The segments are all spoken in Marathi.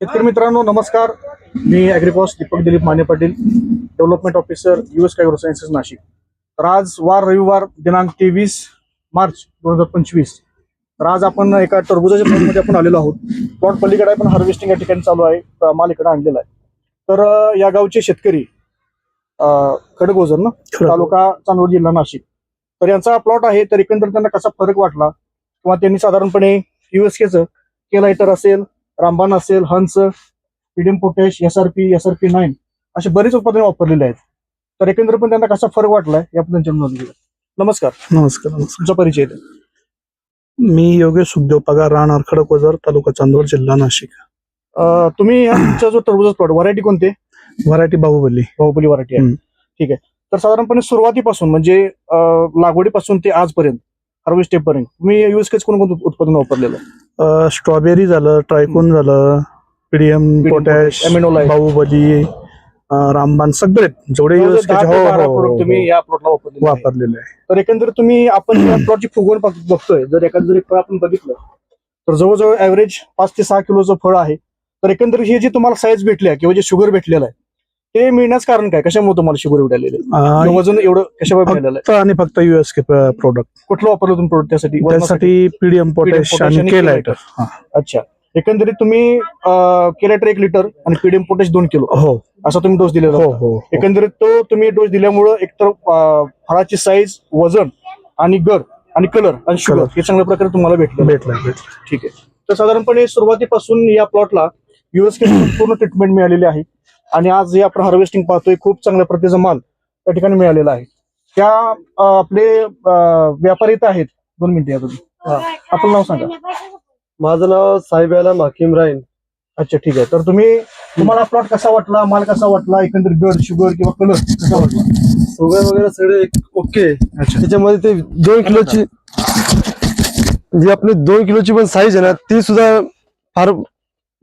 शेतकरी मित्रांनो नमस्कार. मी अॅग्रिकॉस Deepak Dilip Mane Patil development officer US कॅग्रो sciences Nashik. तर आज वार रविवार दिनांक तेवीस मार्च दोन हजार पंचवीस. तर आज आपण एका टरबुजाच्या प्लॉटमध्ये आपण आलेलो आहोत. प्लॉट पलीकडे आहे पण हार्वेस्टिंग या ठिकाणी चालू आहे तर माल इकडे आणलेला आहे. तर या गावचे शेतकरी खडगोजर ना? तालुका चांदवड जिल्हा नाशिक. तर यांचा प्लॉट आहे तर एकंदर त्यांना कसा फरक वाटला? किंवा त्यांनी साधारणपणे युएसकेचं केलायटर असेल रामबाण असेल Hans PDM potash SRP SRP nine असे बरेच उत्पादने वापरलेले आहेत. तर एकंदर पण त्यांना कसा फरक वाटलाय घेऊया. नमस्कार. नमस्कार नमस्कार. तुमचा परिचय द्या. मी योगेश सुखदेव पगार राहणार खडकवजर तालुका चांदवड जिल्हा नाशिक. अं, तुम्ही हा तुमचा जो टरबूज प्लॉट व्हरायटी कोणते? व्हरायटी बाहुबली. बाहुबली व्हरायटी आहे. हम्म. ठीक आहे. तर साधारणपणे सुरुवातीपासून म्हणजे अं, लागवडीपासून ते आजपर्यंत हार्वेस्ट पर्यंत तुम्ही युएसकेच कोणकोणतं उत्पादन वापरलेलं आहे? अं, स्ट्रॉबेरी झालं ट्रायकोन झालं PDM potash Amino Life. Bahubali अं, रामबाण सगळे जेवढे जवळजवळ use दहा केले- ते हो, बारा हो, हो, तुम्ही हो. या प्लॉटला वापरलेले आहे. वापरलेले आहे तर एकंदरीत तुम्ही आपण या प्लॉटची फुगवण बघ- बघतोय जर एखादं जर एक फळ आपण बघितलं तर जवळजवळ ऍव्हरेज पाच ते सहा किलोचं फळ आहे तर एकंदरीत हे जे तुम्हाला साईज भेटल्या किंवा जे शुगर भेटलेलं आहे ते मिळण्याचं कारण काय? कशामुळे तुम्हाला शुगर किंवा वजन एवढं कशामुळे फक्त आणि फक्त युएसके प्रोडक्ट कुठलं वापरलं तुम्ही प्रोडक्ट त्यासाठी? त्यासाठी पीडीएम पोटॅश आणि केलायटर अच्छा. एकंदरीत तुम्ही केलेटर एक लिटर आणि पीडीएम पोटॅश दोन किलो. हो. असा तुम्ही डोस दिलेला हो. हो हो. एकंदरीत तो तुम्ही डोस दिल्यामुळं एकतर फळाची साईज वजन आणि गर आणि कलर आणि शुगर. हे चांगल्या प्रकारे तुम्हाला भेटलं. भेटला ठीक आहे. तर साधारणपणे सुरुवातीपासून या प्लॉटला युएसके पूर्ण ट्रीटमेंट मिळालेली आहे. आणि आज जे आपण हार्वेस्टिंग पाहतोय खूप चांगल्या प्रतीचा माल त्या ठिकाणी मिळालेला आहे. त्या आपले व्यापारी इथं आहेत. दोन मिनिटं या तुम्ही. आपलं नाव सांगा. माझं नाव साहेब आलम हकीम राईन अच्छा ठीक आहे. तर तुम्ही तुम्हाला प्लॉट कसा वाटला माल कसा वाटला एकंदरीत गड शुगर किंवा कलर कसा वाटला? शुगर वगैरे सगळे ओके अच्छा. त्याच्यामध्ये ते दोन किलोची जी आपली दोन किलोची पण साईज आहे ना ती सुद्धा फार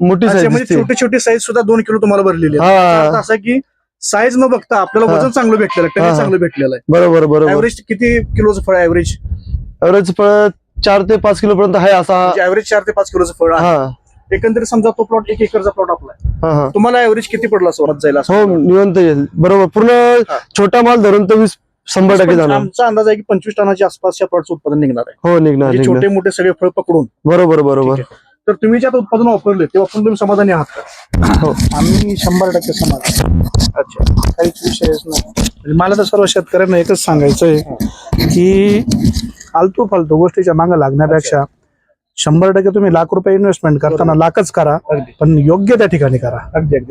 मोठी अच्छा, साईज म्हणजे दिसते. छोटी छोटी साईज सुद्धा दोन किलो तुम्हाला भरलेली आहे. हा. अर्थ असा की साईज न बघता आपल्याला हा. वजन चांगलं भेटलेलं आहे हा. चांगलं भेटलेलं आहे. बरोबर बरोबर. ऍव्हरेज किती किलोचं फळ ऍव्हरेज एव्हरेज फळ चार ते पाच किलो पर्यंत आहे असा. ऍव्हरेज चार ते पाच किलोचं फळ आहे. हा. एकंदरीत समजा तो प्लॉट एक एकरचा प्लॉट आपला आहे. हा हा. तुम्हाला ऍव्हरेज किती पडला जाईल असं? हो निवंत येईल. बरोबर. पूर्ण हा. छोटा माल धरून तर वीस शंभर टक्के जाणार. आमचा अंदाज आहे की पंचवीस टनाच्या आसपासच्या प्लॉटचं उत्पादन निघणार आहे. हो निघणार म्हणजे निघणार. छोटे मोठे सगळे फळ पकडून. बरोबर बरोबर. ठीक तर तुम्ही जे आता उत्पादन वापरले ते वापरून तुम्ही समाधानी आहात का? हो आम्ही शंभर टक्के समाज अच्छा. काहीच विषयच नाही. म्हणजे मला तर सर्व शेतकऱ्यांना एकच सांगायचं आहे की फालतू फालतू गोष्टीच्या मागे लागण्यापेक्षा शंभर टक्के तुम्ही लाख रुपये इन्व्हेस्टमेंट करताना लाखच करा पण योग्य त्या ठिकाणी करा.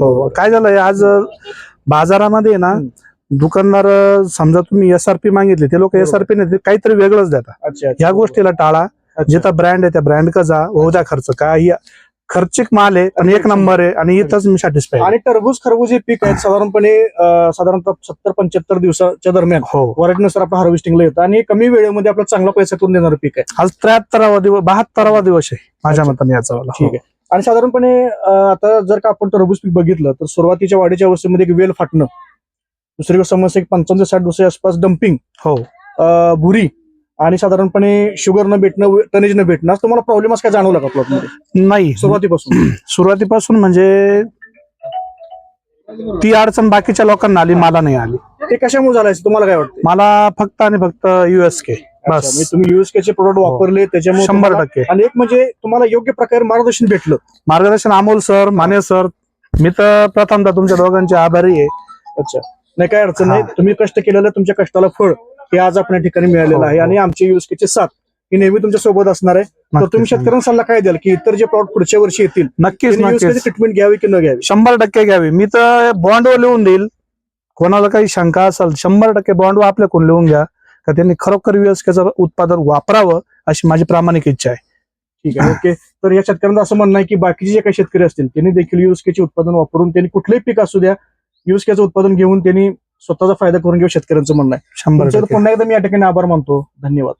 हो काय झालंय आज बाजारामध्ये ना. दुकानदार समजा तुम्ही एसआरपी मागितली ते लोक. एसआरपी नाही काहीतरी वेगळंच देतात. ह्या गोष्टीला टाळा. जिथं ब्रँड आहे त्या ब्रँड का जा होऊ द्या खर्च. काय खर्चिक माल आहे आणि एक नंबर आहे आणि इथंच मी सॅटिस्फाय आणि टरबूज खरबूज हे पीक आहेत साधारणपणे साधारणतः सत्तर पंच्याहत्तर दिवसाच्या दरम्यान. हो. वराठीनुसार आपण हार्वेस्टिंगला येतं. आणि कमी वेळेमध्ये आपला चांगला पैसा करून देणारं पीक आहे. आज त्र्याहत्तरावा दिवस बहात्तरावा दिवस आहे माझ्या मताने याचा वाला. ठीक आहे. आणि साधारणपणे आता जर का आपण टरबूज पीक बघितलं तर सुरुवातीच्या वाढीच्या अवस्थेमध्ये एक वेल फाटणं दुसरी गोष्ट समस्या एक पंचावन्न साठ दिवसाच्या आसपास डम्पिंग हो. भुरी आणि साधारणपणे शुगर न भेटणं टनेज न भेटणं तुम्हाला प्रॉब्लेम असं काय जाणवला का प्लॉटमध्ये नाही. सुरुवातीपासून. सुरुवातीपासून म्हणजे ती अडचण बाकीच्या लोकांना आली मला नाही आली. ते कशामुळे झालं तुम्हाला काय वाटतं मला फक्त आणि फक्त युएस के बस. म्हणजे तुम्ही युएसके चे प्रोडक्ट वापरले त्याच्यामुळे शंभर टक्के. आणि एक म्हणजे तुम्हाला योग्य प्रकारे मार्गदर्शन भेटलं. मार्गदर्शन अमोल सर माने सर मी तर प्रथमतः तुमच्या दोघांचे आभारी आहे. अच्छा. नाही काय अडचण नाही. हा. तुम्ही कष्ट केलेलं तुमच्या कष्टाला फळ. हे आज आपण या ठिकाणी मिळालेलं हो, आहे. हो. आणि आमचे युएसकेचे साथ ही नेहमी तुमच्यासोबत असणार आहे. तर तुम्ही शेतकऱ्यांना सल्ला काय द्याल की इतर जे प्लॉट पुढच्या वर्षी येतील नक्कीच ट्रीटमेंट घ्यावी की न घ्यावी? शंभर टक्के घ्यावी. मी तर बॉन्डवर लिहून देईल. कोणाला काही शंका असेल शंभर टक्के बॉन्डवर आपल्याकडून लिहून घ्या. का त्यांनी खरोखर युएसकेचं उत्पादन वापरावं अशी माझी प्रामाणिक इच्छा आहे. ठीक आहे ओके. तर या शेतकऱ्यांचं असं म्हणणं आहे की बाकीचे जे काही शेतकरी असतील त्यांनी देखील युएसकेचे उत्पादन वापरून त्यांनी कुठलंही पीक असू द्या युएसकेचं उत्पादन घेऊन त्यांनी स्वतःचा फायदा करून घेऊ शेतकऱ्यांचं म्हणणं आहे. पुन्हा एकदा मी या ठिकाणी आभार मानतो. धन्यवाद.